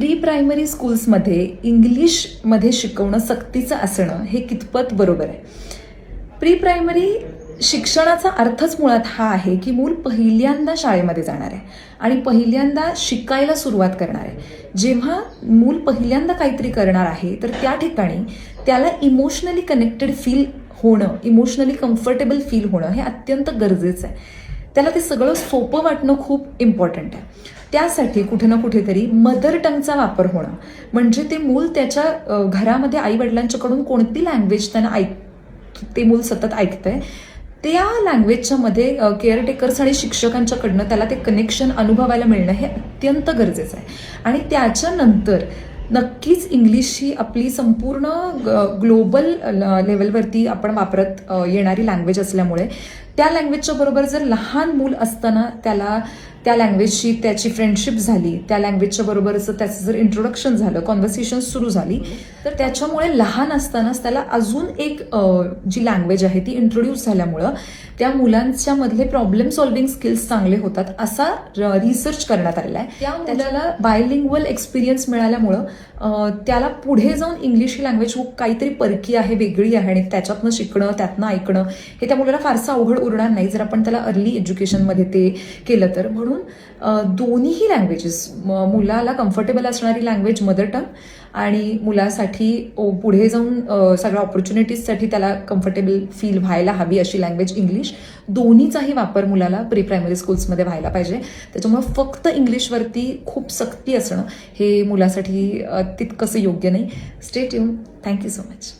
Pre primary स्कूल्समध्ये इंग्लिशमध्ये शिकवणं सक्तीचं असणं हे कितपत बरोबर आहे? प्री प्रायमरी शिक्षणाचा अर्थच मुळात हा आहे की मूल पहिल्यांदा शाळेमध्ये जाणार आहे आणि पहिल्यांदा शिकायला सुरुवात करणार आहे. जेव्हा मूल पहिल्यांदा काहीतरी करणार आहे तर त्या ठिकाणी त्याला इमोशनली कनेक्टेड फील होणं इमोशनली कम्फर्टेबल फील होणं हे अत्यंत गरजेचं आहे. त्याला ते सगळं सोपं वाटणं खूप इम्पॉर्टंट आहे. त्यासाठी कुठे ना कुठेतरी मदर टंगचा वापर होणं. म्हणजे ते मूल त्याच्या घरामध्ये आई वडिलांच्याकडून कोणती लँग्वेज त्यांना ऐक ते मूल सतत ऐकतंय त्या लँग्वेजच्या मध्ये केअरटेकर्स आणि शिक्षकांच्याकडनं त्याला ते कनेक्शन अनुभवायला मिळणं हे अत्यंत गरजेचं आहे. आणि त्याच्यानंतर नक्कीच इंग्लिश ही आपली संपूर्ण ग्लोबल लेवलवरती आपण वापरत येणारी लँग्वेज असल्यामुळे. त्या लँग्वेजच्या बरोबर जर लहान मूल असताना त्याला त्या लँग्वेजची त्याची फ्रेंडशिप झाली त्या लँग्वेजच्या बरोबरच त्याचं जर इंट्रोडक्शन झालं कॉन्व्हर्सेशन सुरू झाली तर त्याच्यामुळे लहान असतानाच त्याला अजून एक जी लँग्वेज आहे ती इंट्रोड्यूस झाल्यामुळं त्या मुलांच्या मधले प्रॉब्लेम सॉल्व्हिंग स्किल्स चांगले होतात असा रिसर्च करण्यात आलेला आहे. त्या मुलाला बायलिंग्वल एक्सपिरियन्स मिळाल्यामुळं त्याला पुढे जाऊन इंग्लिश ही लँग्वेज खूप काहीतरी परकी आहे वेगळी आहे आणि त्याच्यातनं शिकणं त्यातनं ऐकणं हे त्या मुलाला फारसं अवघड उरणार नाही. जर आपण त्याला अर्ली एज्युकेशनमध्ये ते केलं तर. म्हणून दोन्हीही लँग्वेजेस मुलाला कम्फर्टेबल असणारी लँग्वेज मदर टंग आणि मुलासाठी पुढे जाऊन सगळ्या ऑपॉर्च्युनिटीजसाठी त्याला कम्फर्टेबल फील व्हायला हवी अशी लँग्वेज इंग्लिश दोन्हीचाही वापर मुलाला प्री प्रायमरी स्कूल्समध्ये व्हायला पाहिजे. त्याच्यामुळे फक्त इंग्लिशवरती खूप सक्ती असणं हे मुलासाठी तितकंसं योग्य नाही. स्टेट येऊन थँक्यू सो मच